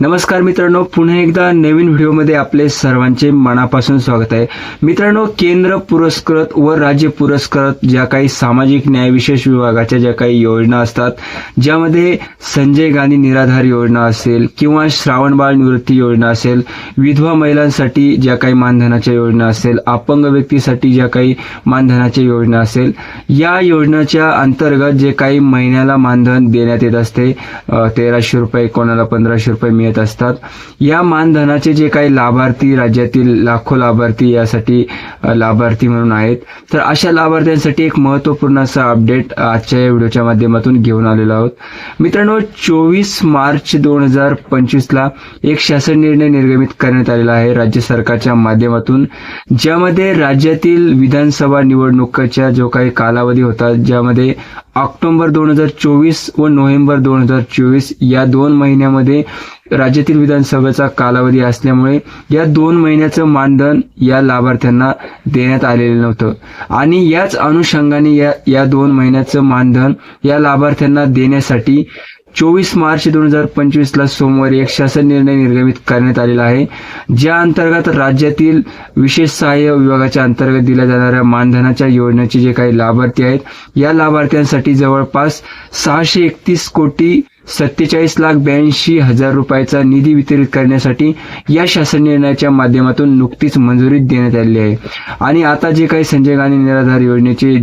नमस्कार मित्रांनो पुन्हा एकदा नवीन व्हिडिओमध्ये आपले सर्वांचे मनापासून स्वागत आहे. मित्रांनो केंद्र पुरस्कृत व राज्य पुरस्कृत ज्या काही सामाजिक न्यायविशेष विभागाच्या ज्या काही योजना असतात ज्यामध्ये संजय गांधी निराधार योजना असेल किंवा श्रावणबाळ निवृत्ती योजना असेल विधवा महिलांसाठी ज्या काही मानधनाच्या योजना असेल अपंग व्यक्तीसाठी ज्या काही मानधनाच्या योजना असेल या योजनेच्या अंतर्गत जे काही महिन्याला मानधन देण्यात येत असते तेराशे रुपये कोणाला पंधराशे रुपये मिळत असतात. या मानधनाचे जे काही लाभार्थी राज्यातील लाखो लाभार्थी यासाठी लाभार्थी म्हणून आहेत तर अशा लाभार्थ्यांसाठी एक महत्त्वपूर्ण असा अपडेट आजच्या या व्हिडिओच्या माध्यमातून घेऊन आलेलो आहोत. मित्रांनो चोवीस मार्च दोन हजार पंचवीसला एक शासन निर्णय निर्गमित करण्यात आलेला आहे राज्य सरकारच्या माध्यमातून ज्यामध्ये राज्यातील विधानसभा निवडणुकीचा जो काही कालावधी होता ज्यामध्ये ऑक्टोबर दोन हजार चोवीस व नोव्हेंबर दोन हजार चोवीस या दोन महिन्यामध्ये राज्यातील विधानसभेचा कालावधी असल्यामुळे या दोन महिन्याचं मानधन या लाभार्थ्यांना देण्यात आलेलं नव्हतं. आणि याच अनुषंगाने या या दोन महिन्याचं मानधन या लाभार्थ्यांना देण्यासाठी चोवीस मार्च दोन हजार पंचवीसला सोमवारी एक शासन निर्णय निर्गमित करण्यात आलेला आहे. ज्या अंतर्गत राज्यातील विशेष सहाय्य विभागाच्या अंतर्गत दिल्या जाणाऱ्या मानधनाच्या योजनेचे जे काही लाभार्थी आहेत या लाभार्थ्यांसाठी जवळपास सहाशे एकतीस कोटी सत्तेचाळीस लाख ब्याऐंशी हजार रुपयाचा निधी वितरित करण्यासाठी या शासन निर्णयाच्या माध्यमातून नुकतीच मंजुरी देण्यात आली आहे. आणि आता जे काही संजय गांधी निराधार योजनेचे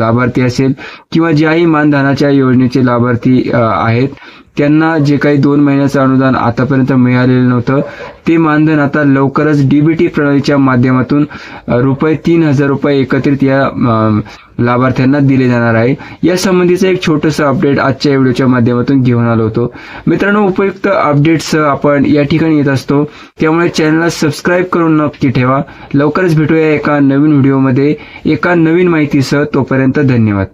लाभार्थी असेल किंवा ज्याही मानधनाच्या योजनेचे लाभार्थी आहेत त्यांना जे काही दोन महिन्याचं अनुदान आतापर्यंत मिळालेलं नव्हतं ते मानधन आता लवकरच डीबीटी प्रणालीच्या माध्यमातून रुपये तीन हजार रुपये एकत्रित या लाभार्थ्यांना दिले जाणार आहे. या संबंधीचं एक छोटंसं अपडेट आजच्या व्हिडिओच्या माध्यमातून घेऊन आलो होतो. मित्रांनो उपयुक्त अपडेट्स आपण या ठिकाणी येत असतो. त्यामुळे चॅनलला सबस्क्राईब करून नक्की ठेवा. लवकरच भेटूया एका नवीन व्हिडिओमध्ये. एका नवीन माहितीसह तोपर्यंत धन्यवाद.